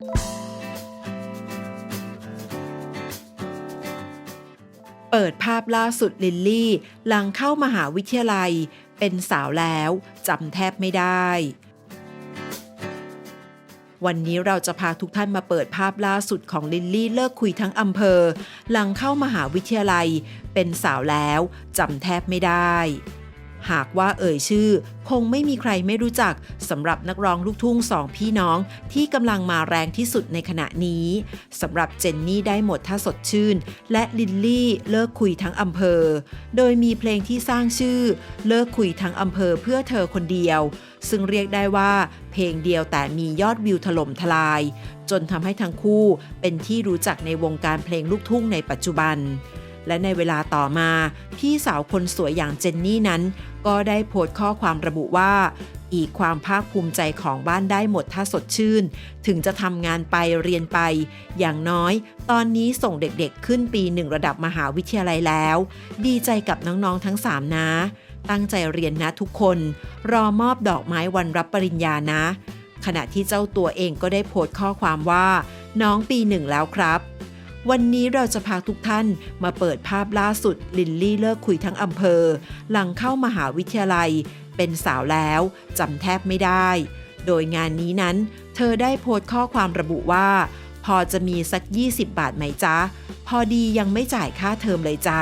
เปิดภาพล่าสุดลิลลี่ หลังเข้ามหาวิทยาลัย เป็นสาวแล้วจำแทบไม่ได้ วันนี้เราจะพาทุกท่านมาเปิดภาพล่าสุดของลิลลี่เลิกคุยทั้งอำเภอ หลังเข้ามหาวิทยาลัย เป็นสาวแล้วจำแทบไม่ได้ หากว่าเอ่ยชื่อ คงไม่มีใครไม่รู้จักสำหรับนักร้องลูกทุ่งสองพี่น้องที่กำลังมาแรงที่สุดในขณะนี้สำหรับเจนนี่ได้หมดถ้าสดชื่น และลิลลี่เลิกคุยทั้งอำเภอ โดยมีเพลงที่สร้างชื่อ เลิกคุยทั้งอำเภอเพื่อเธอคนเดียว ซึ่งเรียกได้ว่า เพลงเดียวแต่มียอดวิวถล่มทลาย จนทำให้ทั้งคู่เป็นที่รู้จักในวงการเพลงลูกทุ่งในปัจจุบัน และในเวลาต่อมา พี่สาวคนสวยอย่างเจนนี่นั้น ก็ได้โพสต์ข้อความระบุว่า อีกความภาคภูมิใจของบ้านได้หมดถ้าสดชื่น ถึงจะทำงานไปเรียนไป อย่างน้อย ตอนนี้ส่งเด็กๆขึ้นปีหนึ่งระดับมหาวิทยาลัยแล้ว ดีใจกับน้องๆทั้ง 3 นะตั้งใจเรียนนะทุกคน รอมอบดอกไม้วันรับปริญญานะ ขณะที่เจ้าตัวเองก็ได้โพสต์ข้อความว่า น้องปีหนึ่งแล้วครับ วันนี้เราจะพาทุกท่านมาเปิดภาพล่าสุดลินลี่เลิกคุยทั้งอำเภอ หลังเข้ามหาวิทยาลัย เป็นสาวแล้วจำแทบไม่ได้ โดยงานนี้นั้น เธอได้โพสต์ข้อความระบุว่า พอจะมีสัก 20 บาทไหมจ๊ะ พอดียังไม่จ่ายค่าเทอมเลยจ้า